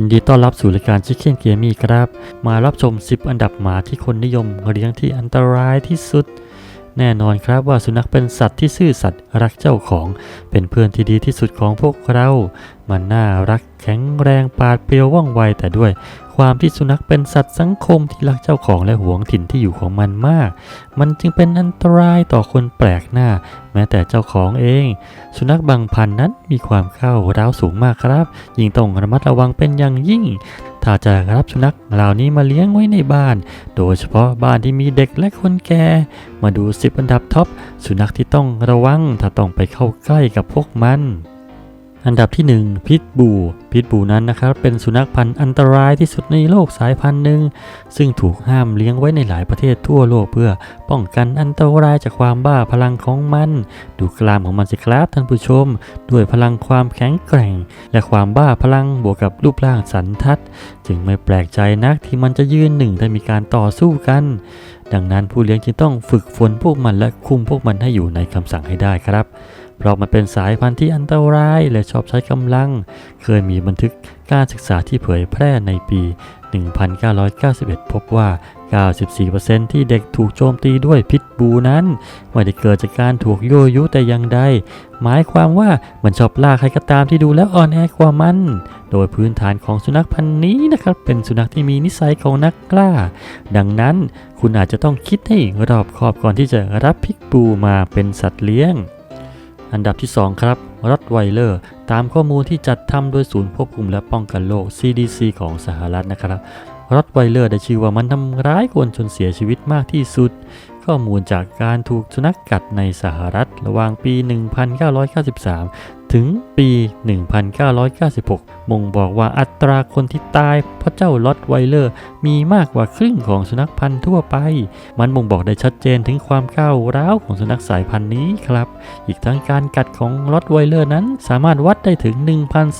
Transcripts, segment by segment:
ยินดีต้อนรับสู่รายการชิคเก้นเกมมี่ครับ มารับชม 10 อันดับหมาที่คนนิยมเลี้ยงที่อันตรายที่สุด แน่นอนครับว่าสุนัขเป็นสัตว์ที่ซื่อสัตย์รักเจ้าของ เป็นเพื่อนที่ดีที่สุดของพวกเรา มันน่ารักแข็งแรงปราดเปรียวว่องไวแต่ด้วย ความที่สุนัขเป็นสัตว์สังคมที่รักเจ้าของและหวงถิ่นที่อยู่ของมันมาก มันจึงเป็นอันตรายต่อคนแปลกหน้า แม้แต่เจ้าของเอง สุนัขบางพันธุ์นั้นมีความเข้าร้าวสูงมากครับ ยิ่งต้องระมัดระวังเป็นอย่างยิ่ง ถ้าจะรับสุนัขเหล่านี้มาเลี้ยงไว้ในบ้าน โดยเฉพาะบ้านที่มีเด็กและคนแก่ มาดู10อันดับท็อปสุนัขที่ต้องระวังถ้าต้องไปเข้าใกล้กับพวกมัน อันดับที่ 1 พิทบูพิทบูนั้นนะครับเป็นสุนัขพันธุ์อันตรายที่สุดในโลกสายพันธุ์หนึ่งซึ่งถูกห้ามเลี้ยงไว้ในหลายประเทศทั่วโลกเพื่อป้องกันอันตรายจากความบ้าพลังของมัน ดูกลามของมันสิครับท่านผู้ชม ด้วยพลังความแข็งแกร่ง และความบ้าพลังบวกกับรูปร่างสันทัด จึงไม่แปลกใจนักที่มันจะยืนหนึ่งถ้ามีการต่อสู้กัน ดังนั้นผู้เลี้ยงจึงต้องฝึกฝนพวกมันและคุมพวกมันให้อยู่ในคำสั่งให้ได้ครับ เพราะมันเป็นสายพันธุ์ที่อันตรายและชอบใช้กำลัง เคยมีบันทึกการศึกษาที่เผยแพร่ในปี 1991 พบว่า 94%ที่เด็กถูกโจมตีด้วยพิษบูนั้นไม่ได้เกิดจากการถูกยั่วยุแต่อย่างใด หมายความว่ามันชอบล่าใครก็ตามที่ดูแล้วอ่อนแอกว่ามัน โดยพื้นฐานของสุนัขพันธุ์นี้นะครับ เป็นสุนัขที่มีนิสัยของนักกล้า ดังนั้นคุณอาจจะต้องคิดให้รอบคอบก่อนที่จะรับพิกบูมาเป็นสัตว์เลี้ยง อันดับที่ 2 ครับ รอตไวเลอร์ ตามข้อมูลที่จัดทำโดยศูนย์ควบคุมและป้องกันโรค CDC ของสหรัฐนะครับรอตไวเลอร์ได้ชื่อว่ามันทำร้ายคนจนเสียชีวิตมากที่สุด ข้อมูลจากการถูกสุนัขกกัดในสหรัฐ ระหว่างปี 1993 ถึงปี 1996บ่งบอกว่าอัตราคนที่ตายเพราะเจ้าลอตไวเลอร์มีมากกว่าครึ่งของสุนัขพันธุ์ทั่วไป มันบ่งบอกได้ชัดเจนถึงความก้าวร้าวของสุนัขสายพันธุ์นี้ครับ อีกทั้งการกัดของลอตไวเลอร์นั้นสามารถวัดได้ถึง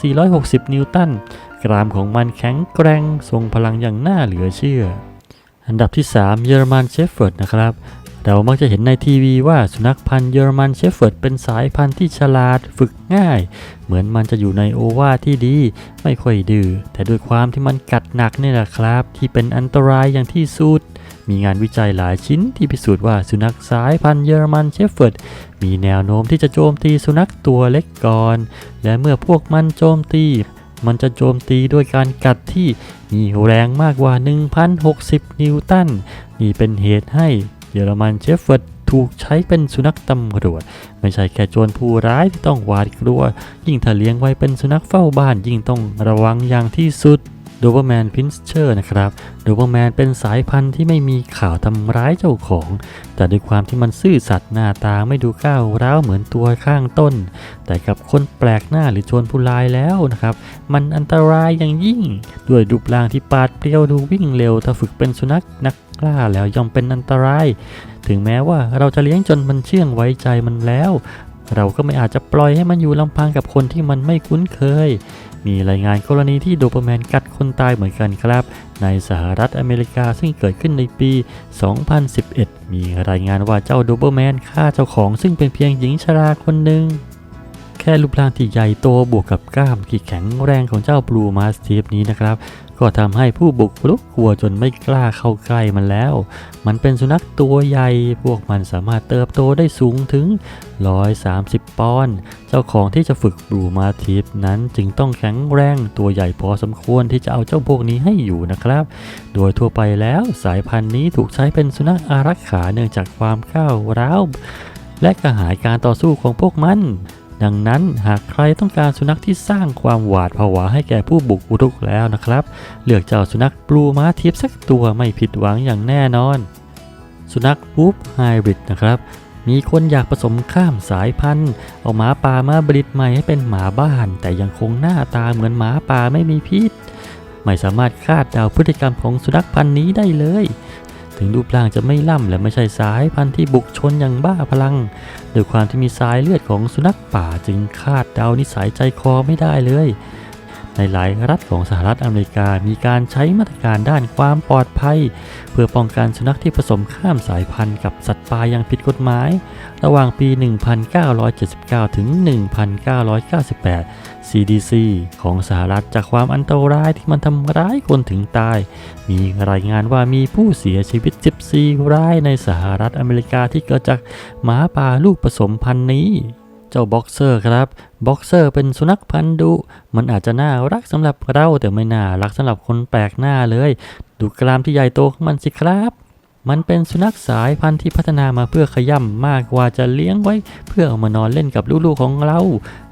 1,460 นิวตัน กรามของมันแข็งแกร่งทรงพลังอย่างน่าเหลือเชื่ออันดับที่ 3 เยอรมันเชฟเฟิร์ดนะครับ เรามักจะเห็นในทีวีว่าสุนัขพันธุ์เยอรมันเชฟเฟิร์ดเป็นสายพันธุ์ที่ฉลาดฝึกง่าย เหมือนมันจะอยู่ในโอวาที่ดี ไม่ค่อยดื้อแต่ด้วยความที่มันกัดหนักนี่แหละครับ ที่เป็นอันตรายอย่างที่สุดมีงานวิจัยหลายชิ้นที่พิสูจน์ว่าสุนัขสายพันธุ์เยอรมันเชฟเฟิร์ดมีแนวโน้มที่จะโจมตีสุนัขตัวเล็กก่อน และเมื่อพวกมันโจมตี มันจะโจมตีด้วยการกัดที่มีแรงมากกว่า 1,060 นิวตัน นี่เป็นเหตุให้ ยอรมันเชฟเฟิร์ดถูกใช้เป็นสุนัขตำรวจ ไม่ใช่แค่โจรผู้ร้ายที่ต้องหวาดกลัว ยิ่งถ้าเลี้ยงไว้เป็นสุนัขเฝ้าบ้านยิ่งต้องระวังอย่างที่สุดโดเบอร์แมนพินเชอร์นะครับโดเบอร์แมนเป็นสายพันธุ์ที่ไม่มีข่าวทำร้ายเจ้าของ แต่ด้วยความที่มันซื่อสัตย์หน้าตาไม่ดูก้าวร้าวเหมือนตัวข้างต้น แต่กับคนแปลกหน้าหรือโจรผู้ร้ายแล้วนะครับ มันอันตรายอย่างยิ่ง ด้วยรูปร่างที่ปาดเปรี้ยวดูวิ่งเร็วถ้าฝึกเป็นสุนัขนัก กล้าแล้วย่อมเป็นอันตราย ถึงแม้ว่าเราจะเลี้ยงจนมันเชื่องไว้ใจมันแล้ว เราก็ไม่อาจจะปล่อยให้มันอยู่ลำพังกับคนที่มันไม่คุ้นเคย มีรายงานกรณีที่โดเปอร์แมนกัดคนตายเหมือนกันครับ ในสหรัฐอเมริกาซึ่งเกิดขึ้นในปี 2011 มีรายงานว่าเจ้าโดเปอร์แมนฆ่าเจ้าของซึ่งเป็นเพียงหญิงชราคนหนึ่งแค่รูปร่างที่ใหญ่โตบวกกับกล้ามที่แข็งแรงของเจ้าบลูมาสเทีฟนี้นะครับ ก็ทำให้ผู้บุกรุกกลัวจนไม่กล้าเข้าใกล้มันแล้ว มันเป็นสุนัขตัวใหญ่ พวกมันสามารถเติบโตได้สูงถึง 130 ปอนด์ เจ้าของที่จะฝึกบลูมาทีฟนั้นจึงต้องแข็งแรงตัวใหญ่พอสมควรที่จะเอาเจ้าพวกนี้ให้อยู่นะครับ โดยทั่วไปแล้วสายพันธุ์นี้ถูกใช้เป็นสุนัขอารักขาเนื่องจากความก้าวร้าวและกระหายการต่อสู้ของพวกมัน ดังนั้นหากใครต้องการสุนัขที่สร้างความหวาดผวาให้แก่ผู้บุกรุกแล้วนะครับ เลือกเจ้าสุนัขบลูมาทิฟสักตัวไม่ผิดหวังอย่างแน่นอน สุนัขบูฟไฮบริดนะครับมีคนอยากผสมข้ามสายพันธุ์เอาหมาป่ามาบริดใหม่ให้เป็นหมาบ้าน แต่ยังคงหน้าตาเหมือนหมาป่าไม่มีพิษ ไม่สามารถคาดเดาพฤติกรรมของสุนัขพันธุ์นี้ได้เลย ถึงรูปร่างจะไม่ล่ำและไม่ใช่สายพันธุ์ที่บุกชนอย่างบ้าพลังโดยความที่มีสายเลือดของสุนัขป่าจึงคาดเดานิสัยใจคอไม่ได้เลย ในหลายรัฐของสหรัฐอเมริกามีการใช้มาตรการด้านความปลอดภัย เพื่อป้องกันสุนัขที่ผสมข้ามสายพันธุ์กับสัตว์ป่าอย่างผิดกฎหมาย ระหว่างปี 1979 ถึง 1998 CDC ของสหรัฐจากความอันตรายที่มันทำร้ายคนถึงตาย มีรายงานว่ามีผู้เสียชีวิต 14 รายในสหรัฐอเมริกาที่เกิดจากหมาป่าลูกผสมพันธุ์นี้ เจ้าบ็อกเซอร์ครับ บ็อกเซอร์เป็นสุนัขพันธุ์ดุ มันอาจจะน่ารักสำหรับเราแต่ไม่น่ารักสำหรับคนแปลกหน้าเลย ดูกรามที่ใหญ่โตของมันสิครับ มันเป็นสุนัขสายพันธุ์ที่พัฒนามาเพื่อขย่ำมากกว่าจะเลี้ยงไว้ เพื่อเอามานอนเล่นกับลูกๆของเรา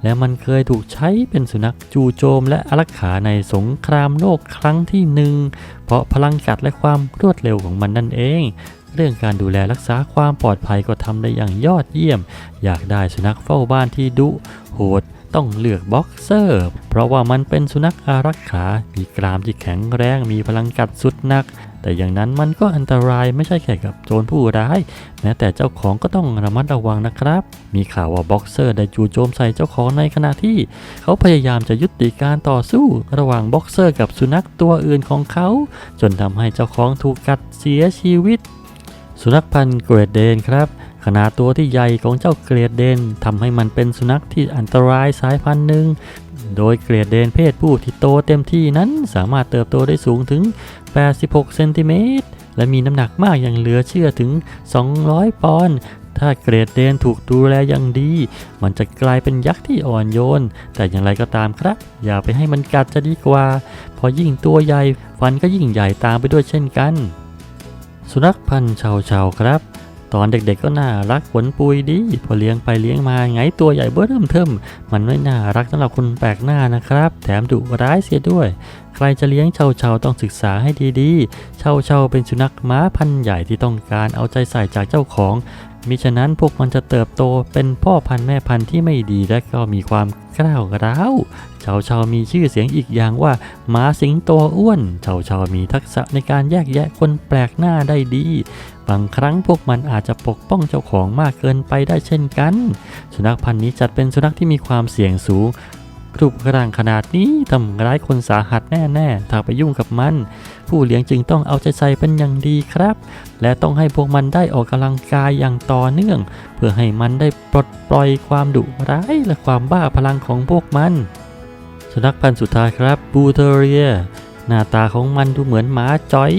และมันเคยถูกใช้เป็นสุนัขจู่โจมและอารักขาในสงครามโลกครั้งที่หนึ่งเพราะพลังกัดและความรวดเร็วของมันนั่นเอง เรื่องการดูแลรักษาความปลอดภัยก็ทำได้อย่างยอดเยี่ยม อยากได้สุนัขเฝ้าบ้านที่ดุโหดต้องเลือกบ็อกเซอร์ เพราะว่ามันเป็นสุนัขอารักขา มีกรามที่แข็งแรง มีพลังกัดสุดนัก แต่อย่างนั้นมันก็อันตรายไม่ใช่แค่กับโจรผู้ร้าย แม้แต่เจ้าของก็ต้องระมัดระวังนะครับ มีข่าวว่าบ็อกเซอร์ได้จู่โจมใส่เจ้าของในขณะที่ เขาพยายามจะยุติการต่อสู้ ระหว่างบ็อกเซอร์กับสุนัขตัวอื่นของเขา จนทำให้เจ้าของถูกกัดเสียชีวิต สุนัขพันธุ์เกรดเดนครับ ขนาดตัวที่ใหญ่ของเจ้าเกรดเดนทำให้มันเป็นสุนัขที่อันตรายสายพันธุ์หนึ่ง โดยเกรดเดนเพศผู้ที่โตเต็มที่นั้นสามารถเติบโตได้สูงถึง 86 เซนติเมตร และมีน้ำหนักมากอย่างเหลือเชื่อถึง 200 ปอนด์ถ้าเกรดเดนถูกดูแลอย่างดี มันจะกลายเป็นยักษ์ที่อ่อนโยน แต่อย่างไรก็ตามครับ อย่าไปให้มันกัดจะดีกว่า พอยิ่งตัวใหญ่ ฟันก็ยิ่งใหญ่ตามไปด้วยเช่นกัน สุนัขพันธุ์ชาวชาวๆครับ ตอนเด็กๆก็น่ารักขนปุยดี พอเลี้ยงไปเลี้ยงมาไงตัวใหญ่เบ้อเริ่มเทิมมันไม่น่ารักสำหรับคนแปลกหน้านะครับ แถมดุร้ายเสียด้วย ใครจะเลี้ยงเชาเชาๆต้องศึกษาให้ดีๆเชาเชาๆเป็นสุนัขม้าพันธุ์ใหญ่ที่ต้องการเอาใจใส่จากเจ้าของ มิฉะนั้นพวกมันจะเติบโตเป็นพ่อพันธุ์แม่พันธุ์ที่ไม่ดีและก็มีความกล้าวร้าวเชาเชามีชื่อเสียงอีกอย่างว่าหมาสิงโตอ้วนเชาเชามีทักษะในการแยกแยะคนแปลกหน้าได้ดี บางครั้งพวกมันอาจจะปกป้องเจ้าของมากเกินไปได้เช่นกัน สุนัขพันธุ์นี้จัดเป็นสุนัขที่มีความเสี่ยงสูงรูปร่างขนาดนี้ทำร้ายคนสาหัสแน่ ๆ ถ้าไปยุ่งกับมัน ผู้เลี้ยงจึงต้องเอาใจใส่เป็นอย่างดีครับ และต้องให้พวกมันได้ออกกำลังกายอย่างต่อเนื่อง เพื่อให้มันได้ปลดปล่อยความดุร้ายและความบ้าพลังของพวกมัน สุนัขพันธุ์สุดท้ายครับบูเทเรีย หน้าตาของมันดูเหมือนหมาจ้อย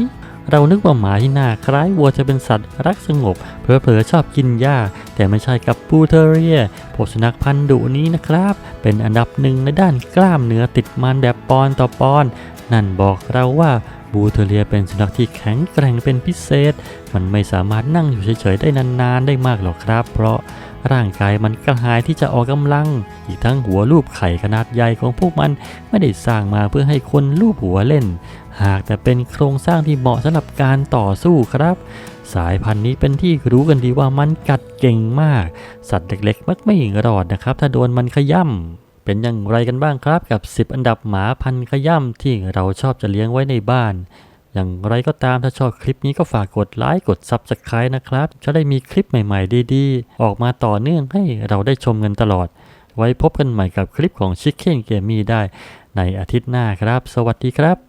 เรานึกว่าหมาที่หน้าคล้ายวัวจะเป็นสัตว์รักสงบเผลอๆชอบกินหญ้า แต่ไม่ใช่กับบูเทเรียพวกสุนัขพันธุ์ดุนี้นะครับ เป็นอันดับหนึ่งในด้านกล้ามเนื้อติดมันแบบปอนต่อปอน นั่นบอกเราว่า บูเทเรียเป็นสุนัขที่แข็งแกร่งเป็นพิเศษ มันไม่สามารถนั่งอยู่เฉยๆได้นานๆได้มากหรอกครับ เพราะร่างกายมันกระหายที่จะออกกำลัง อีกทั้งหัวรูปไข่ขนาดใหญ่ของพวกมันไม่ได้สร้างมาเพื่อให้คนรูปหัวเล่น หากแต่เป็นโครงสร้างที่เหมาะสำหรับการต่อสู้ครับ สายพันธุ์นี้เป็นที่รู้กันดีว่ามันกัดเก่งมาก สัตว์เล็กๆมักไม่รอดนะครับ ถ้าโดนมันขย่ำ เป็นอย่างไรกันบ้างครับกับ 10 อันดับหมาพันธุ์ขย่ำที่เราชอบจะเลี้ยงไว้ในบ้าน อย่างไรก็ตามถ้าชอบคลิปนี้ก็ฝากกดไลค์กด Subscribe นะครับ จะได้มีคลิปใหม่ๆ ดีๆ ออกมาต่อเนื่องให้เราได้ชมกันตลอด ไว้พบกันใหม่กับคลิปของ Chicken g a m e ได้ในอาทิตย์หน้าครับ สวัสดีครับ